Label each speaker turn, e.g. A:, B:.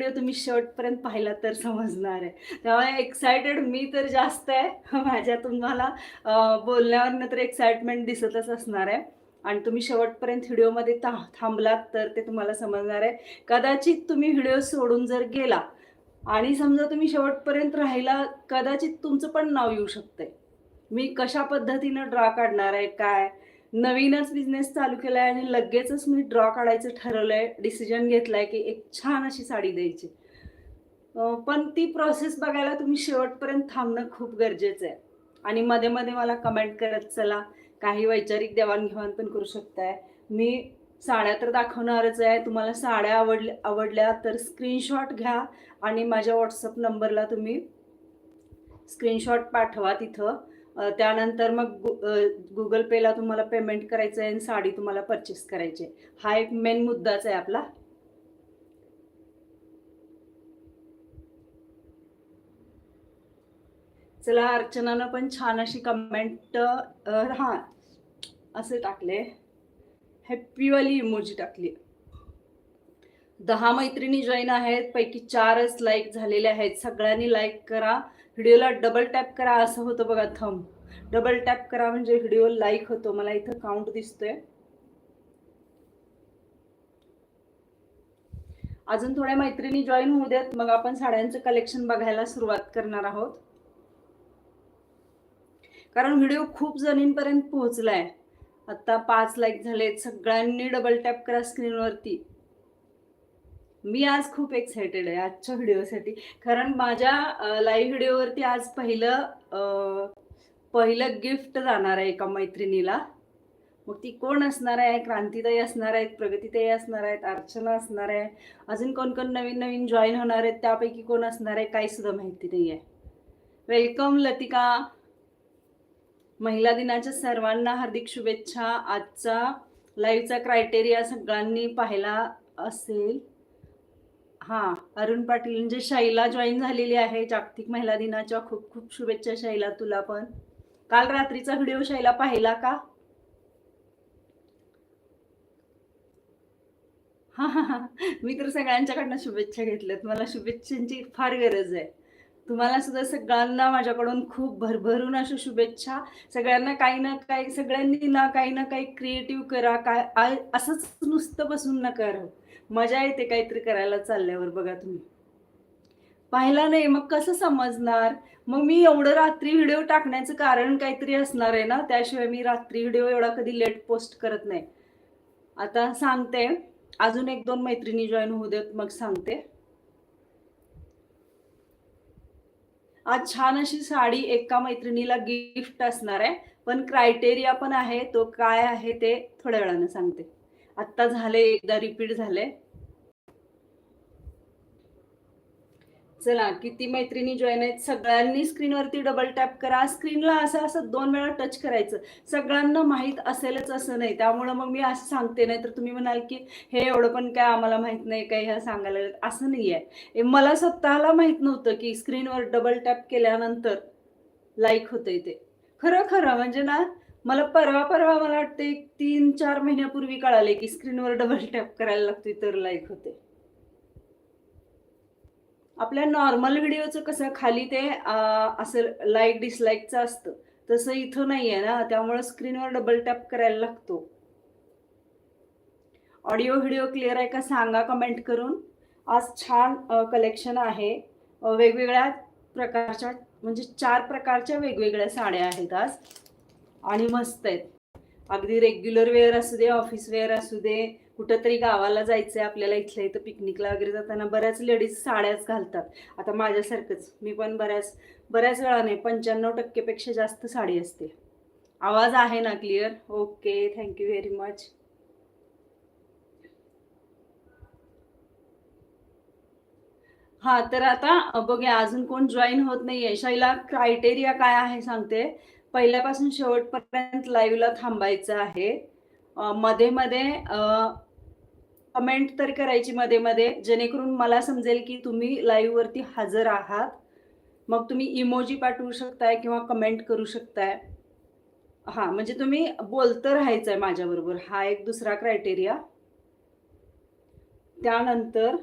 A: Video तुम्ही शेवटपर्यंत पाहिला तर समजणार आहे. त्यामुळे एक्सायटेड मी तर जास्त आहे. माझ्या तुम्हाला बोलण्यावर बोलण्यावरनं तर एक्साइटमेंट दिसतच असणार आहे. आणि तुम्ही शेवटपर्यंत व्हिडिओमध्ये था थांबलात तर ते तुम्हाला समजणार आहे. कदाचित तुम्ही व्हिडिओ सोडून जर गेला आणि समजा तुम्ही शेवटपर्यंत राहिला कदाचित तुमचं पण नाव येऊ शकतंय. मी कशा पद्धतीनं ड्रॉ काढणार आहे काय? नवीनच बिझनेस चालू केलाय आणि लगेचच मी ड्रॉ काढायचं ठरवलंय डिसिजन घेतलाय की एक छान अशी साडी द्यायची. पण ती प्रोसेस बघायला तुम्ही शेवटपर्यंत थांबणं खूप गरजेचं आहे. आणि मध्ये मध्ये मला कमेंट करत चला. काही वैचारिक देवाणघेवाण पण करू शकताय. मी साड्या तर दाखवणारच आहे. तुम्हाला साड्या आवडल्या आवडल्या तर स्क्रीनशॉट घ्या आणि माझ्या व्हॉट्सअप नंबरला तुम्ही स्क्रीनशॉट पाठवा तिथं. त्यानंतर मग गुगल पेला तुम्हाला पेमेंट करायचं आहे आणि साडी तुम्हाला परचेस करायची आहे. हा एक मेन मुद्दाच आहे आपला. चला अर्चनानं पण छान अशी कमेंट हा असे टाकले. हॅप्पीवाली इमोजी टाकली. दहा मैत्रिणी जॉईन आहेत पैकी चारच लाईक झालेले आहेत. सगळ्यांनी लाईक करा. व्हिडिओला डबल टॅप करा असं होतं बघा थंब डबल टॅप करा म्हणजे व्हिडिओ लाईक होतो. मला इथं काउंट दिसतोय. अजून थोड्या मैत्रिणी जॉईन होऊ देत. मग आपण साड्यांचं कलेक्शन बघायला सुरुवात करणार आहोत. कारण व्हिडिओ खूप जणींपर्यंत पोहोचलाय. आता पाच लाईक झालेत. सगळ्यांनी डबल टॅप करा स्क्रीनवरती मी आज खूप एक्सायटेड आहे आजच्या व्हिडिओसाठी. कारण माझ्या लाईव्ह व्हिडिओवरती आज पहिलं पहिलं गिफ्ट जाणार आहे एका मैत्रिणीला. मग ती कोण असणार आहे? क्रांतीताई असणार आहेत प्रगतीताई असणार आहेत अर्चना असणार आहे. अजून कोण कोण नवीन नवीन जॉईन होणार आहेत त्यापैकी कोण असणार आहे काही सुद्धा माहिती नाही आहे वेलकम लतिका. महिला दिनाच्या सर्वांना हार्दिक शुभेच्छा. आजचा लाईव्हचा क्रायटेरिया सगळ्यांनी पाहिला असेल. हा अरुण पाटील म्हणजे शैला जॉईन झालेली आहे जागतिक महिला दिनाच्या खूप खूप शुभेच्छा शैला तुला पण. काल रात्रीचा व्हिडिओ शैला पाहिला का? हा हा हा मी तर सगळ्यांच्याकडनं शुभेच्छा घेतल्यात. मला शुभेच्छांची फार गरज आहे. तुम्हाला सुद्धा सगळ्यांना माझ्याकडून खूप भरभरून अशा शुभेच्छा. सगळ्यांना काही ना काही सगळ्यांनी ना काही ना काही क्रिएटिव्ह करा. काय असंच नुसतं बसून नका राहू मजा येते काहीतरी करायला चालल्यावर बघा तुम्ही. पाहिला नाही मग कसं समजणार? मग मी एवढं रात्री व्हिडिओ टाकण्याचं कारण काहीतरी असणार आहे ना? त्याशिवाय मी रात्री व्हिडिओ एवढा कधी लेट पोस्ट करत नाही. आता सांगते. अजून एक दोन मैत्रिणी जॉईन होऊ देत मग सांगते. छान अशी साडी एका मैत्रिणीला गिफ्ट असणार आहे. पण क्रायटेरिया पण आहे तो काय आहे ते थोड्या वेळानं सांगते. आत्ता झाले एकदा रिपीट झाले. चला किती मैत्रिणी जॉईन आहेत सगळ्यांनी स्क्रीनवरती डबल टॅप करा. स्क्रीनला असं असं दोन वेळा टच करायचं. सगळ्यांना माहीत असेलच असं नाही. त्यामुळं मग मी असं सांगते नाही तर तुम्ही म्हणाल की हे एवढं पण काय आम्हाला माहीत नाही काय ह्या सांगायला असं नाही आहे मला स्वतःला माहीत नव्हतं की स्क्रीनवर डबल टॅप केल्यानंतर लाईक होतंय ते. खरं खरं म्हणजे ना मला परवा परवा मला वाटतं तीन चार महिन्यापूर्वी कळाले की स्क्रीनवर डबल टॅप करायला लागतोय तर लाईक होते आपल्या नॉर्मल व्हिडिओचं कसं खाली ते असं लाईक डिसलाईकचं असतं. तसं इथं नाही आहे ना. त्यामुळे स्क्रीनवर डबल टॅप करायला लागतो. ऑडिओ व्हिडिओ क्लिअर आहे का सांगा कमेंट करून. आज छान कलेक्शन आहे. वेगवेगळ्या प्रकारच्या म्हणजे चार प्रकारच्या वेगवेगळ्या साड्या आहेत आज. आणि मस्त आहेत. अगदी रेग्युलर वेअर असू दे ऑफिस वेअर असू दे कुठंतरी गावाला जायचं आहे आपल्याला इथल्या इथं पिकनिकला वगैरे जाताना बऱ्याच लेडीज साड्याच घालतात. आता माझ्यासारखंच मी पण बऱ्याच बऱ्याच वेळाने पंच्याण्णव टक्केपेक्षा जास्त साडी असते. आवाज आहे ना clear okay thank you very much हा तर आता बघूया अजून कोण जॉईन होत नाहीये. शैला क्रायटेरिया काय आहे सांगते. पहिल्यापासून शेवटपर्यंत लाईव्हला थांबायचं आहे. मध्ये मध्ये कमेंट तर करायची मध्ये मध्ये. जेणेकरून मला समजेल की तुम्ही लाईव्ह वरती हजर आहात. मग तुम्ही इमोजी पाठवू शकताय किंवा कमेंट करू शकताय. हा म्हणजे तुम्ही बोलतं राहायचंय माझ्याबरोबर. हा एक दुसरा क्रायटेरिया त्यानंतर